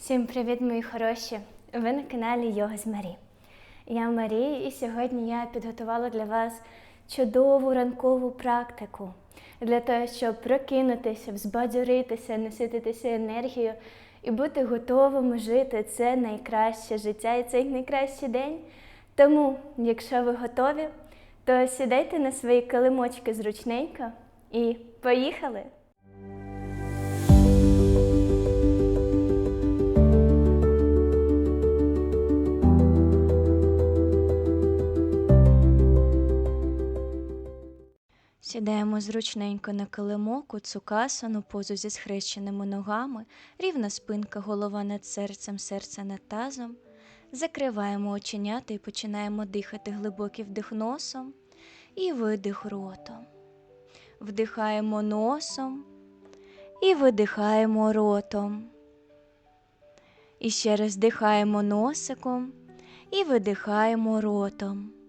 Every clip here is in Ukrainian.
Всім привіт, мої хороші! Ви на каналі Йога з Марі. Я Марія, і сьогодні я підготувала для вас чудову ранкову практику для того, щоб прокинутися, взбадьоритися, насититися енергією і бути готовими жити це найкраще життя і цей найкращий день. Тому, якщо ви готові, то сідайте на свої килимочки зручненько і поїхали! Сідаємо зручненько на килимок у цукасану, позу зі схрещеними ногами, рівна спинка, голова над серцем, серце над тазом. Закриваємо оченята і починаємо дихати глибокий вдих носом і видих ротом. Вдихаємо носом і видихаємо ротом. І ще раз вдихаємо носиком і видихаємо ротом.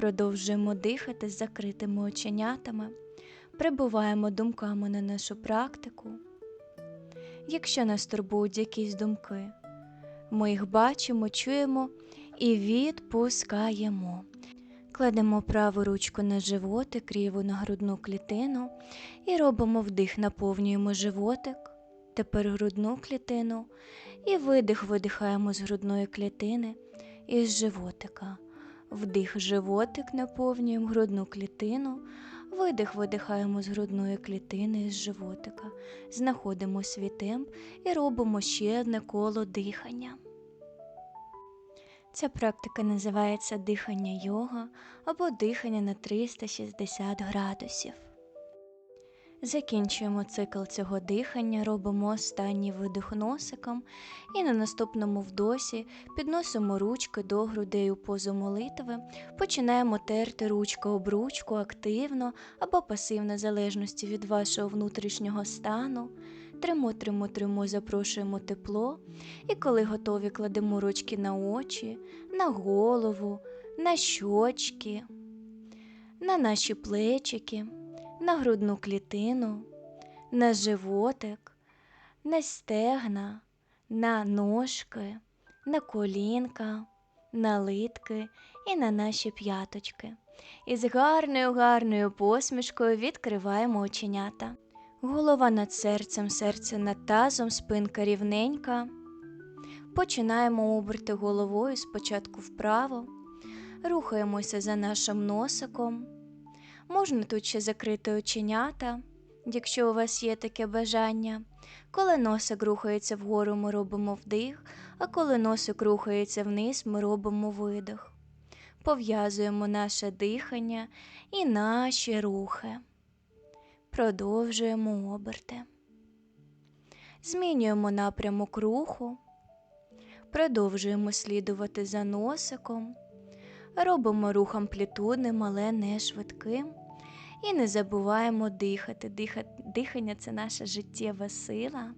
Продовжуємо дихати з закритими оченятами, прибуваємо думками на нашу практику. Якщо нас турбують якісь думки, ми їх бачимо, чуємо і відпускаємо. Кладемо праву ручку на животик, ріву на грудну клітину і робимо вдих, наповнюємо животик, тепер грудну клітину, і видих видихаємо з грудної клітини і з животика. Вдих животик наповнюємо грудну клітину, видих видихаємо з грудної клітини і з животика. Знаходимо свій темп і робимо ще одне коло дихання. Ця практика називається дихання йога або дихання на 360 градусів. Закінчуємо цикл цього дихання, робимо останній видих носиком і на наступному вдосі підносимо ручки до грудей у позу молитви, починаємо терти ручку об ручку активно або пасивно, в залежності від вашого внутрішнього стану. Тримо, тримо, тримо, запрошуємо тепло, і коли готові, кладемо ручки на очі, на голову, на щочки, на наші плечики на грудну клітину, на животик, на стегна, на ножки, на колінка, на литки і на наші п'яточки. І з гарною гарною посмішкою відкриваємо оченята. Голова над серцем, серце над тазом, спинка рівненька. Починаємо оберти головою спочатку вправо, рухаємося за нашим носиком. Можна тут ще закрити оченята, якщо у вас є таке бажання. Коли носик рухається вгору, ми робимо вдих, а коли носик рухається вниз, ми робимо видих. Пов'язуємо наше дихання і наші рухи. Продовжуємо оберти. Змінюємо напрямок руху. Продовжуємо слідувати за носиком. Робимо рух амплітудним, але не швидким. І не забуваємо дихати. Диха... Дихання це наша життєва сила.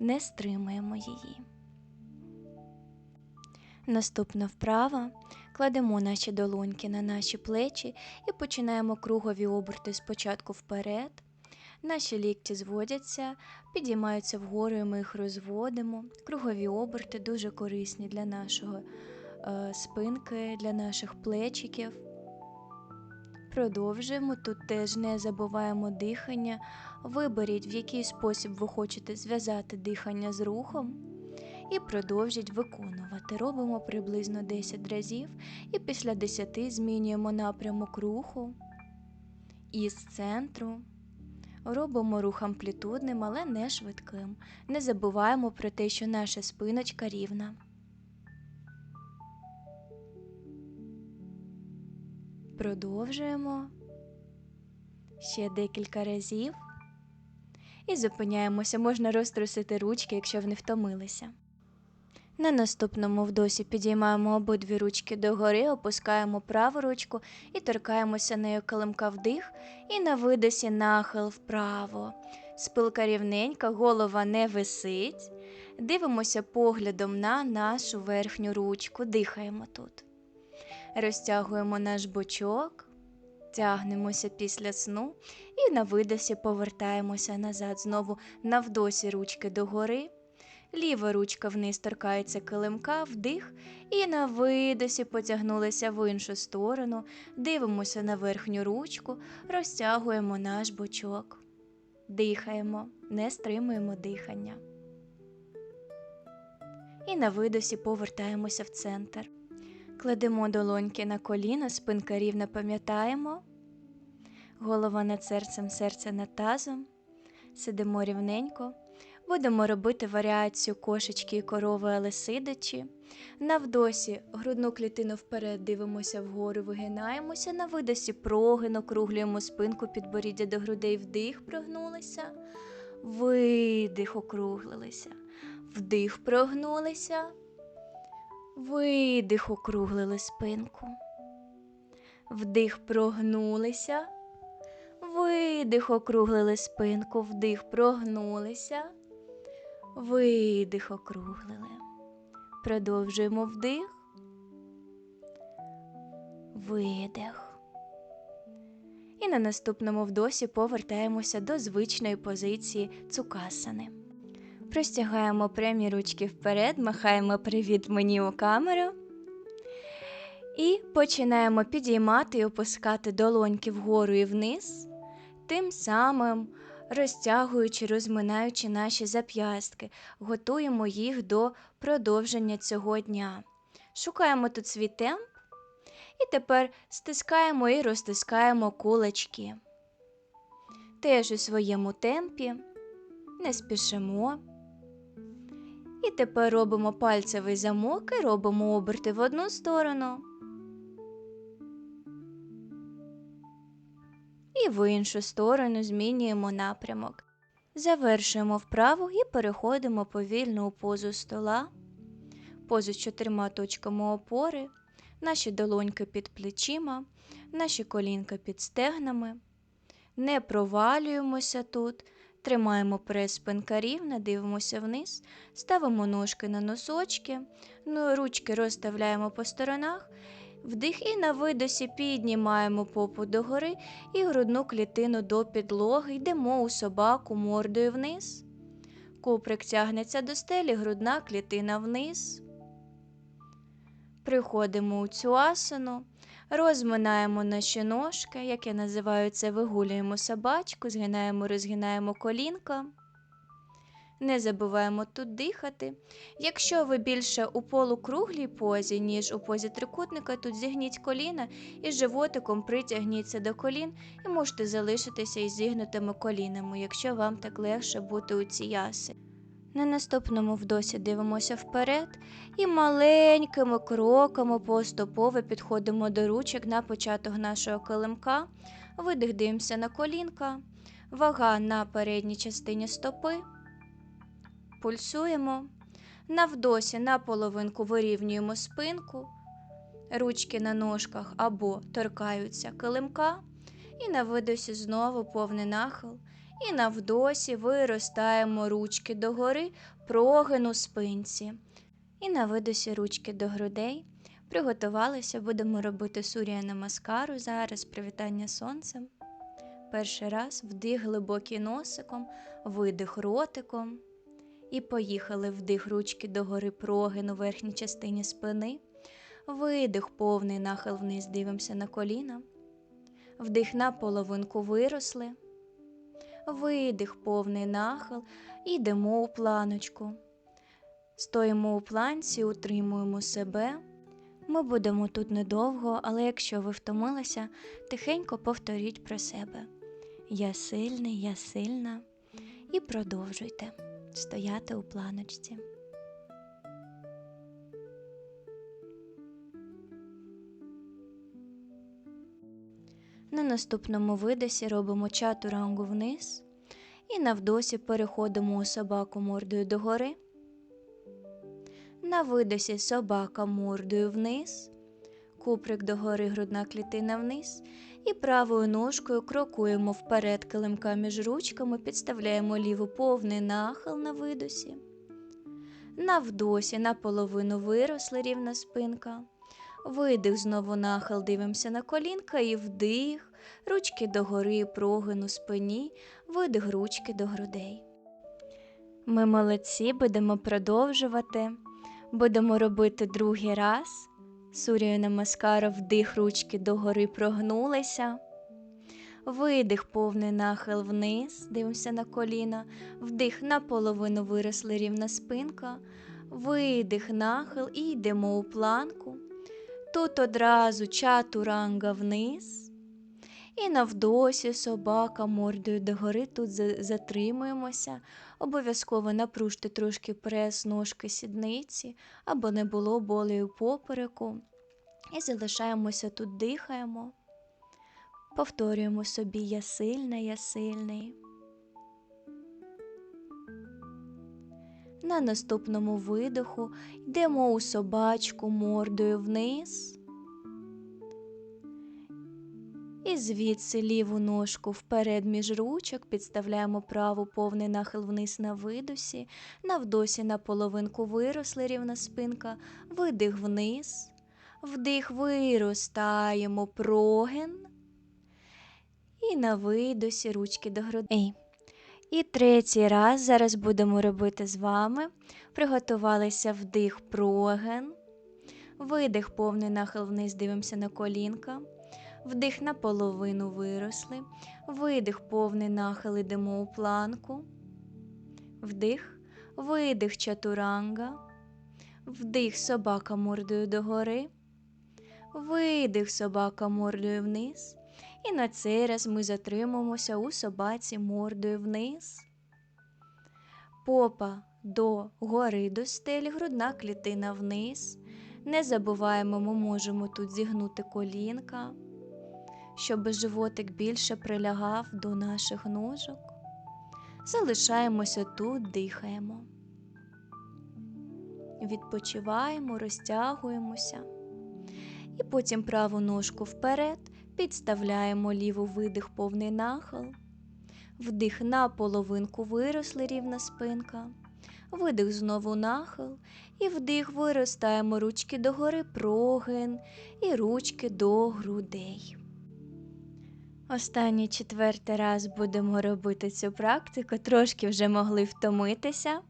Не стримуємо її. Наступна вправа. Кладемо наші долоньки на наші плечі і починаємо кругові оберти спочатку вперед. Наші лікті зводяться, підіймаються вгору, і ми їх розводимо. Кругові оберти дуже корисні для нашого е, спинки, для наших плечиків. Продовжуємо тут теж не забуваємо дихання. Виберіть, в який спосіб ви хочете зв'язати дихання з рухом, і продовжіть виконувати. Робимо приблизно 10 разів, і після 10 змінюємо напрямок руху із центру. Робимо рух амплітудним, але не швидким. Не забуваємо про те, що наша спиночка рівна. Продовжуємо ще декілька разів і зупиняємося. Можна розтрусити ручки, якщо ви не втомилися. На наступному вдосі підіймаємо обидві ручки догори, опускаємо праву ручку і торкаємося нею килимка вдих, і на видосі нахил вправо. Спилка рівненька, голова не висить. Дивимося поглядом на нашу верхню ручку, дихаємо тут. Розтягуємо наш бочок, тягнемося після сну і на видосі повертаємося назад. Знову навдосі ручки догори. Ліва ручка вниз торкається килимка, вдих, і на видосі потягнулися в іншу сторону, дивимося на верхню ручку, розтягуємо наш бочок. Дихаємо, не стримуємо дихання. І на видосі повертаємося в центр. Кладемо долоньки на коліна, спинка рівна пам'ятаємо. Голова над серцем, серце над тазом. Сидимо рівненько. Будемо робити варіацію кошечки і корови, але сидячи. На вдосі грудну клітину вперед дивимося вгору, вигинаємося. На видосі прогин, округлюємо спинку підборіддя до грудей, вдих, прогнулися, видих, округлилися, вдих, прогнулися, видих, округлили спинку. Вдих, прогнулися, видих, округлили спинку, вдих, прогнулися. Видих округлили. Продовжуємо вдих. Видих. І на наступному вдосі повертаємося до звичної позиції цукасани. Простягаємо прямі ручки вперед, махаємо привіт мені у камеру. І починаємо підіймати і опускати долоньки вгору і вниз, тим самим розтягуючи, розминаючи наші зап'ястки, готуємо їх до продовження цього дня. Шукаємо тут свій темп і тепер стискаємо і розтискаємо кулачки. Теж у своєму темпі, не спішимо. І тепер робимо пальцевий замок і робимо оберти в одну сторону. і в іншу сторону змінюємо напрямок. Завершуємо вправу і переходимо повільно у позу стола, позу з чотирма точками опори, наші долоньки під плечима, наші колінка під стегнами. Не провалюємося тут, тримаємо прес спинка дивимося вниз, ставимо ножки на носочки, ну, ручки розставляємо по сторонах Вдих і на видосі піднімаємо попу догори і грудну клітину до підлоги, йдемо у собаку мордою вниз. Куприк тягнеться до стелі, грудна клітина вниз. Приходимо у цю асану, розминаємо наші ножки, як я називаю це, вигулюємо собачку, згинаємо, розгинаємо колінка. Не забуваємо тут дихати. Якщо ви більше у полукруглій позі, ніж у позі трикутника, тут зігніть коліна і животиком притягніться до колін і можете залишитися із зігнутими колінами, якщо вам так легше бути у цій яси. На наступному вдосі дивимося вперед і маленькими кроками поступово підходимо до ручок на початок нашого килимка, видих дивимося на колінка, вага на передній частині стопи. Пульсуємо. На вдосі на половинку вирівнюємо спинку, ручки на ножках або торкаються килимка, і на видосі знову повний нахил. І на вдосі виростаємо ручки догори, прогин у спинці. І на видосі ручки до грудей. Приготувалися, будемо робити сурія на маскару. Зараз привітання сонцем. Перший раз вдих глибокий носиком, видих ротиком. І поїхали вдих ручки догори прогин у верхній частині спини, видих, повний нахил вниз, дивимося на коліна, вдих на половинку виросли, видих, повний нахил, йдемо у планочку. Стоїмо у планці, утримуємо себе. Ми будемо тут недовго, але якщо ви втомилися, тихенько повторіть про себе. Я сильний, я сильна. І продовжуйте стояти у планочці. Наступному видосі робимо чатурангу вниз і на вдосі переходимо у собаку мордою догори. На видосі собака мордою вниз, куприк догори грудна клітина вниз і правою ножкою крокуємо вперед килимка між ручками, підставляємо ліву повний нахил на видосі. На вдосі наполовину виросла рівна спинка. Видих знову нахил, дивимося на колінка і вдих, ручки догори, прогин у спині, видих ручки до грудей. Ми молодці, будемо продовжувати. Будемо робити другий раз. Сурію намаскара вдих ручки догори прогнулися. Видих, повний нахил вниз, дивимося на коліна. Вдих наполовину виросли рівна спинка. Видих, нахил і йдемо у планку. Тут одразу чатуранга вниз. І навдосі собака мордою догори. Тут затримуємося. Обов'язково напружте трошки прес ножки сідниці, або не було болі у попереку. І залишаємося тут, дихаємо. Повторюємо собі я сильна, я сильний. На наступному видоху йдемо у собачку мордою вниз. Звідси ліву ножку вперед між ручок, підставляємо праву повний нахил вниз на видосі, на вдосі на половинку виросли рівна спинка, видих вниз, вдих виростаємо прогин. І на видосі ручки до грудей. І третій раз зараз будемо робити з вами. Приготувалися вдих проген. Видих повний нахил вниз, дивимося на колінка. Вдих наполовину виросли. Видих повний нахил ідемо у планку. Вдих, видих чатуранга. Вдих собака мордою догори. Видих собака мордою вниз. І на цей раз ми затримуємося у собаці мордою вниз. Попа до гори до стелі, грудна клітина вниз. Не забуваємо, ми можемо тут зігнути колінка, щоб животик більше прилягав до наших ножок. Залишаємося тут, дихаємо. Відпочиваємо, розтягуємося. І потім праву ножку вперед. Підставляємо ліву видих повний нахил. Вдих на половинку виросли рівна спинка. Видих знову нахил. І вдих виростаємо ручки догори прогин і ручки до грудей. Останній четвертий раз будемо робити цю практику. Трошки вже могли втомитися,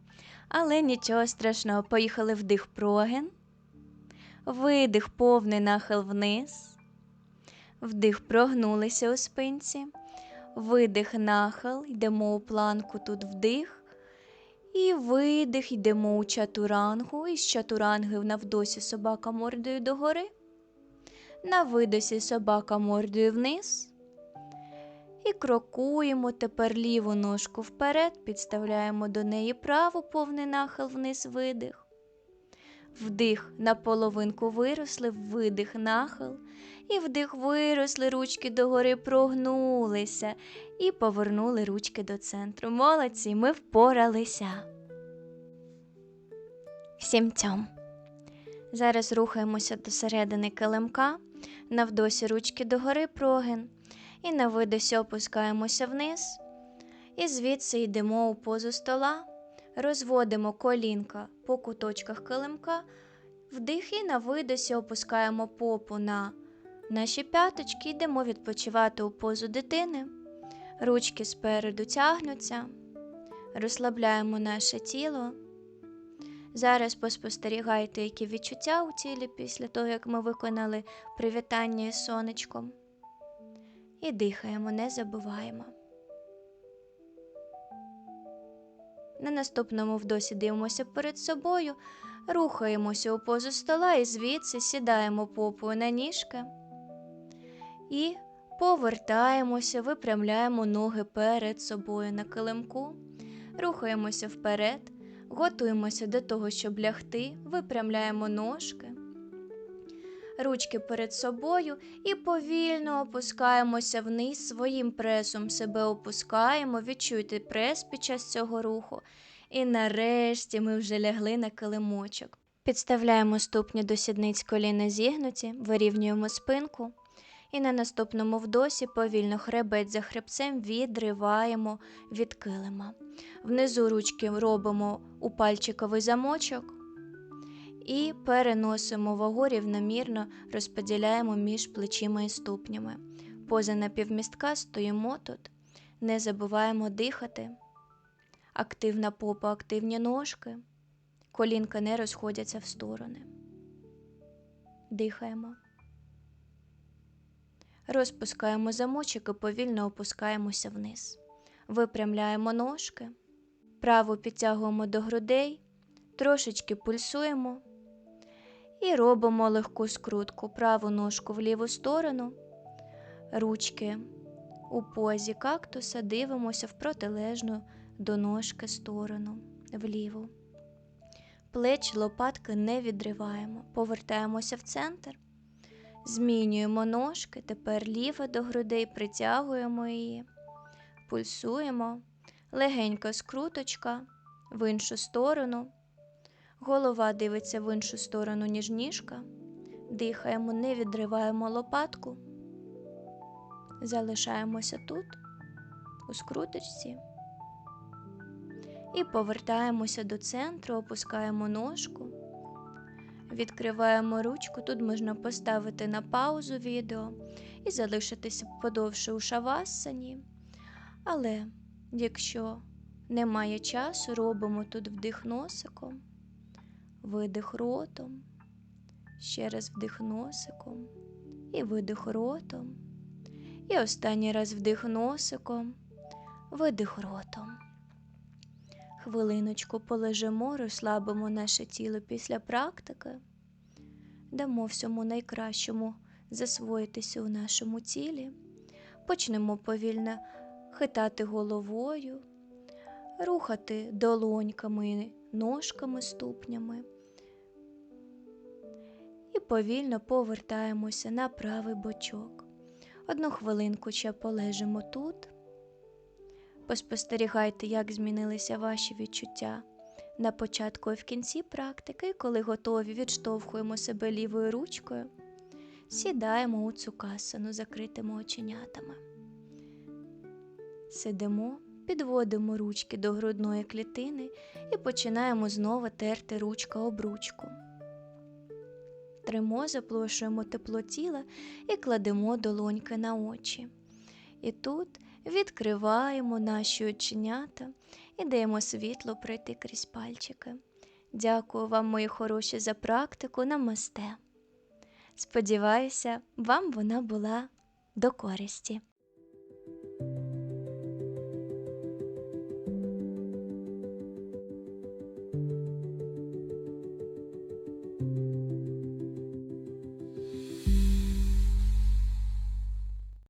але нічого страшного. Поїхали вдих прогин. Видих повний нахил вниз. Вдих, прогнулися у спинці, видих, нахил, йдемо у планку тут вдих. І видих, йдемо у чатурангу. Із чатуранги навдосі собака мордою догори. На видосі собака мордою вниз. І крокуємо тепер ліву ножку вперед, підставляємо до неї праву повний нахил вниз видих. Вдих на половинку виросли, видих нахил. І вдих виросли, ручки догори прогнулися і повернули ручки до центру. Молодці, ми впоралися. Всім цьом. Зараз рухаємося до середини килимка, навдосі ручки догори прогин. І на видосі опускаємося вниз. І звідси йдемо у позу стола, розводимо колінка по куточках килимка, вдих і на видосі опускаємо попу на наші п'яточки, йдемо відпочивати у позу дитини. Ручки спереду тягнуться, розслабляємо наше тіло. Зараз поспостерігайте, які відчуття у тілі після того, як ми виконали привітання із сонечком. І дихаємо, не забуваємо. На наступному вдосі дивимося перед собою, рухаємося у позу стола і звідси сідаємо попою на ніжки і повертаємося, випрямляємо ноги перед собою на килимку, рухаємося вперед, готуємося до того, щоб лягти, випрямляємо ножки. Ручки перед собою і повільно опускаємося вниз, своїм пресом себе опускаємо, відчуйте прес під час цього руху. І нарешті ми вже лягли на килимочок. Підставляємо ступні до сідниць коліна зігнуті, вирівнюємо спинку. І на наступному вдосі повільно хребець за хребцем відриваємо від килима. Внизу ручки робимо у пальчиковий замочок і переносимо вагу рівномірно, розподіляємо між плечима і ступнями. Поза напівмістка стоїмо тут, не забуваємо дихати. Активна попа, активні ножки. Колінка не розходяться в сторони. Дихаємо. Розпускаємо замочок і повільно опускаємося вниз. Випрямляємо ножки. Праву підтягуємо до грудей, трошечки пульсуємо і робимо легку скрутку. Праву ножку в ліву сторону, ручки у позі кактуса дивимося в протилежну до ножки сторону вліву. Плечі лопатки не відриваємо. Повертаємося в центр. Змінюємо ножки. Тепер ліва до грудей, притягуємо її, пульсуємо. Легенька скруточка в іншу сторону. Голова дивиться в іншу сторону, ніж ніжка. Дихаємо, не відриваємо лопатку. Залишаємося тут, у скруточці. І повертаємося до центру, опускаємо ножку, відкриваємо ручку. Тут можна поставити на паузу відео і залишитися подовше у шавассані. Але якщо немає часу, робимо тут вдих носиком, видих ротом, ще раз вдих носиком і видих ротом. І останній раз вдих носиком, видих ротом. Хвилиночку полежимо, розслабимо наше тіло після практики, дамо всьому найкращому засвоїтися у нашому тілі, почнемо повільно хитати головою, рухати долоньками, ножками, ступнями. Повільно повертаємося на правий бочок. Одну хвилинку ще полежимо тут. Поспостерігайте, як змінилися ваші відчуття на початку і в кінці практики, коли готові, відштовхуємо себе лівою ручкою, сідаємо у цукасану закритими оченятами. Сидимо, підводимо ручки до грудної клітини і починаємо знову терти ручка об ручку. Тримо, заплошуємо тепло тіла і кладемо долоньки на очі. І тут відкриваємо наші оченята і даємо світло пройти крізь пальчики. Дякую вам, мої хороші, за практику намасте. Сподіваюся, вам вона була до користі.